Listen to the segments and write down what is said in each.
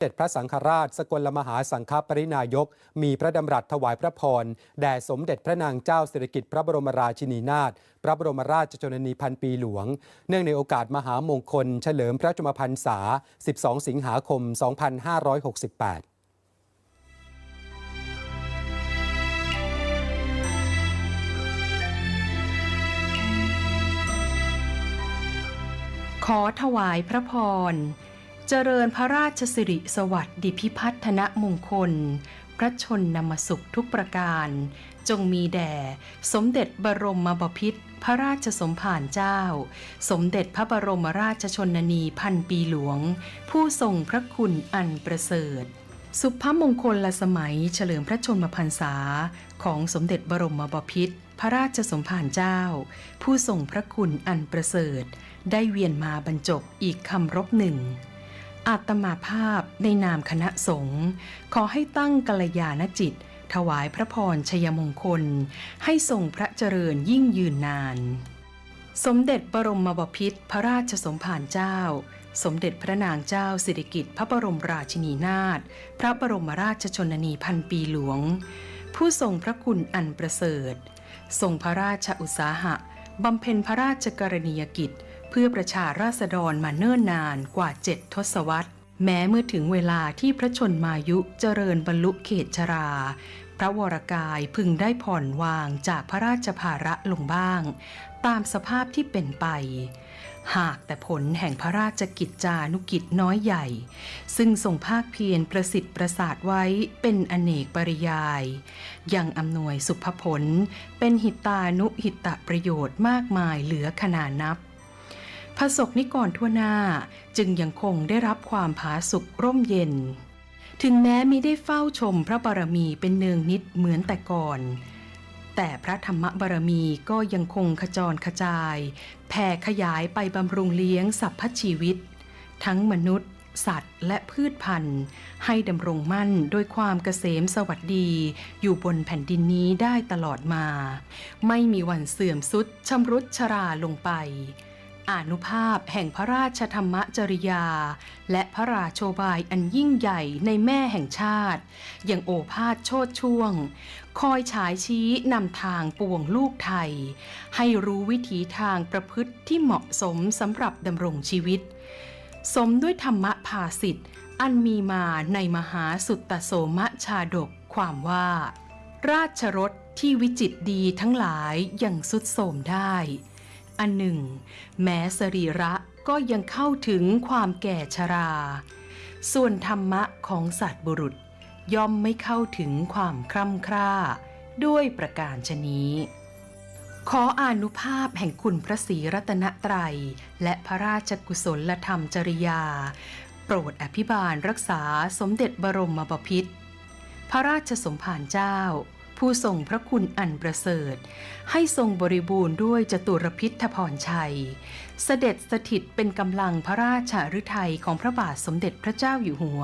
เด็จพระสังฆราชสกลมหาสังฆปรินายก มีพระดำรัสถวายพระพรแด่สมเด็จพระนางเจ้าสิริกิติ์พระบรมราชินีนาถพระบรมราชชนนีพันปีหลวง เนื่องในโอกาสมหามงคล เฉลิมพระชมพรรษา 12 สิงหาคม 2568ขอถวายพระพร เจริญพระราชสิริสวัสดิพิพัฒนมงคล พระชนนมสุขทุกประการ จงมีแด่ สมเด็จบรมบพิตรพระราชสมภารเจ้า สมเด็จพระบรมราชชนนีพันปีหลวง ผู้ทรงพระคุณอันประเสริฐ สุภมงคลละสมัยเฉลิมพระชนมพรรษา ของสมเด็จบรมบพิตรพระราชสมภารเจ้า ผู้ทรงพระคุณอันประเสริฐ ได้เวียนมาบรรจบอีกคำรบหนึ่ง อาตมาภาพในนามคณะสงฆ์ขอให้ตั้งกัลยาณจิต ถวายพระพรชัยมงคล ให้ทรงพระเจริญยิ่งยืนนาน สมเด็จบรมบพิตรพระราชสมภารเจ้า สมเด็จพระนางเจ้าสิริกิติ์พระบรมราชินีนาถพระบรมราชชนนีพันปีหลวง ผู้ทรงพระคุณอันประเสริฐทรงพระราชอุตสาหะบำเพ็ญพระราชกรณียกิจ เพื่อประชาราษฎรมาเนิ่นนานกว่าเจ็ดทศวรรษ แม้เมื่อถึงเวลาที่พระชนมายุเจริญบรรลุเขตชรา พระวรกายพึงได้ผ่อนวางจากพระราชภาระลงบ้าง ตามสภาพที่เป็นไป หากแต่ผลแห่งพระราชกิจจานุกิจน้อยใหญ่ ซึ่งทรงภาคเพียรประสิทธิ์ประสาทไว้เป็นอเนกปริยาย ยังอำนวยสุภผล เป็นหิตานุหิตะประโยชน์มากมายเหลือขนานับ พระศกนิกรทั่วหน้าจึงยังคงได้รับความผาสุกร่มเย็น ถึงแม้มิได้เฝ้าชมพระบารมีเป็นเนืองนิดเหมือนแต่ก่อน แต่พระธรรมบารมีก็ยังคงขจรขจาย แผ่ขยายไปบำรุงเลี้ยงสรรพชีวิต ทั้งมนุษย์ สัตว์ และพืชพันธุ์ ให้ดำรงมั่นโดยความเกษมสวัสดี อยู่บนแผ่นดินนี้ได้ตลอดมา ไม่มีวันเสื่อมสุดชำรุดชราลงไป อนุภาพแห่งพระราชธรรมจริยา และพระราโชบายอันยิ่งใหญ่ในแม่แห่งชาติ อยังโอภาสโชดช่วง คอยฉายชี้นำทางปวงลูกไทย ให้รู้วิถีทางประพฤติที่เหมาะสมสำหรับดำรงชีวิต สมด้วยธรรมภาสิทธิ์อันมีมาในมหาสุตตโสมชาดกความว่า ราชรถที่วิจิตดีทั้งหลายยังสุดโสมได้ อันหนึ่ง แม้สรีระก็ยังเข้าถึงความแก่ชรา ส่วนธรรมะของสัตว์บุรุษ ย่อมไม่เข้าถึงความคร่ำคร่า ด้วยประการชนี้ ขออานุภาพแห่งคุณพระศรีรัตนตรัย และพระราชกุศลธรรมจริยา โปรดอภิบาลรักษาสมเด็จบรมบพิตรพระราชสมภารเจ้า ผู้ทรงพระคุณอันประเสริฐ ให้ทรงบริบูรณ์ด้วยจตุรพิทพรชัย เสด็จสถิตเป็นกำลังพระราชฤทัยของพระบาทสมเด็จพระเจ้าอยู่หัว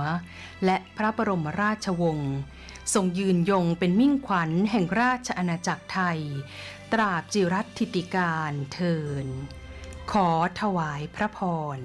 และพระบรมราชวงศ์ทรงยืนยงเป็นมิ่งขวัญแห่งราชอาณาจักรไทย ตราบจิรัตทิติการเทิน ขอถวายพระพร